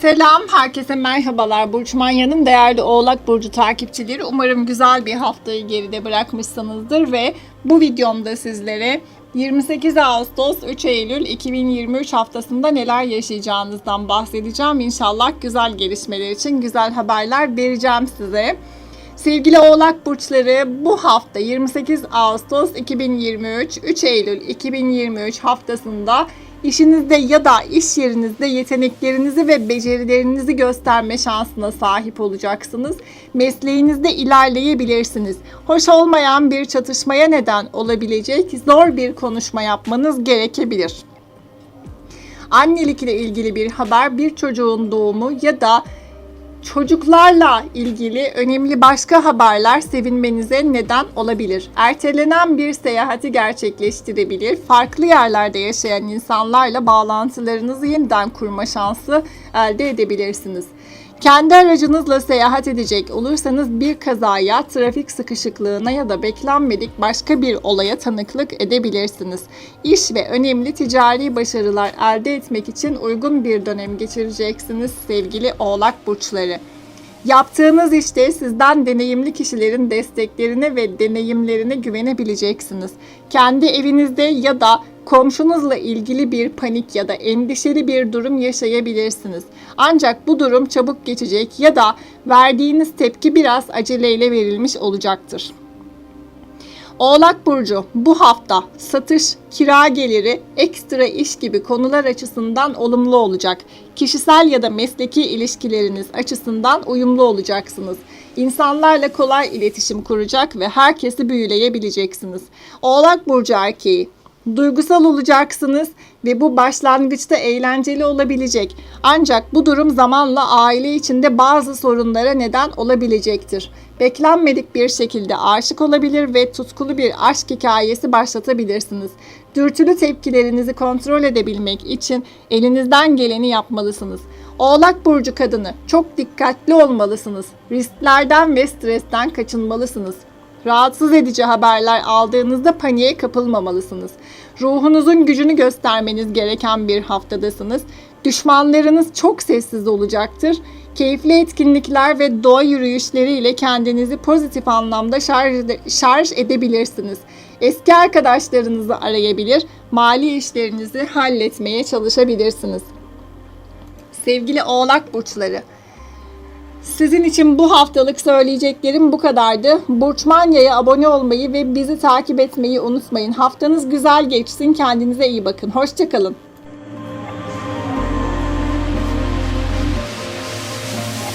Selam, herkese merhabalar. Burç Manya'nın değerli Oğlak Burcu takipçileri. Umarım güzel bir haftayı geride bırakmışsınızdır ve bu videomda sizlere 28 Ağustos 3 Eylül 2023 haftasında neler yaşayacağınızdan bahsedeceğim. İnşallah güzel gelişmeler için güzel haberler vereceğim size. Sevgili Oğlak Burçları bu hafta 28 Ağustos 2023, 3 Eylül 2023 haftasında işinizde ya da iş yerinizde yeteneklerinizi ve becerilerinizi gösterme şansına sahip olacaksınız. Mesleğinizde ilerleyebilirsiniz. Hoş olmayan bir çatışmaya neden olabilecek zor bir konuşma yapmanız gerekebilir. Annelikle ilgili bir haber, bir çocuğun doğumu ya da Çocuklarla ilgili önemli başka haberler sevinmenize neden olabilir. Ertelenen bir seyahati gerçekleştirebilir. Farklı yerlerde yaşayan insanlarla bağlantılarınızı yeniden kurma şansı elde edebilirsiniz. Kendi aracınızla seyahat edecek olursanız bir kazaya, trafik sıkışıklığına ya da beklenmedik başka bir olaya tanıklık edebilirsiniz. İş ve önemli ticari başarılar elde etmek için uygun bir dönem geçireceksiniz sevgili Oğlak burçları. Yaptığınız işte sizden deneyimli kişilerin desteklerine ve deneyimlerine güvenebileceksiniz. Kendi evinizde ya da komşunuzla ilgili bir panik ya da endişeli bir durum yaşayabilirsiniz. Ancak bu durum çabuk geçecek ya da verdiğiniz tepki biraz aceleyle verilmiş olacaktır. Oğlak Burcu bu hafta satış, kira geliri, ekstra iş gibi konular açısından olumlu olacak. Kişisel ya da mesleki ilişkileriniz açısından uyumlu olacaksınız. İnsanlarla kolay iletişim kuracak ve herkesi büyüleyebileceksiniz. Oğlak Burcu erkeği Duygusal olacaksınız ve bu başlangıçta eğlenceli olabilecek. Ancak bu durum zamanla aile içinde bazı sorunlara neden olabilecektir. Beklenmedik bir şekilde aşık olabilir ve tutkulu bir aşk hikayesi başlatabilirsiniz. Dürtülü tepkilerinizi kontrol edebilmek için elinizden geleni yapmalısınız. Oğlak burcu kadını çok dikkatli olmalısınız. Risklerden ve stresten kaçınmalısınız. Rahatsız edici haberler aldığınızda paniğe kapılmamalısınız. Ruhunuzun gücünü göstermeniz gereken bir haftadasınız. Düşmanlarınız çok sessiz olacaktır. Keyifli etkinlikler ve doğa yürüyüşleriyle kendinizi pozitif anlamda şarj edebilirsiniz. Eski arkadaşlarınızı arayabilir, mali işlerinizi halletmeye çalışabilirsiniz. Sevgili Oğlak burçları, sizin için bu haftalık söyleyeceklerim bu kadardı. Burçmanya'ya abone olmayı ve bizi takip etmeyi unutmayın. Haftanız güzel geçsin. Kendinize iyi bakın. Hoşçakalın.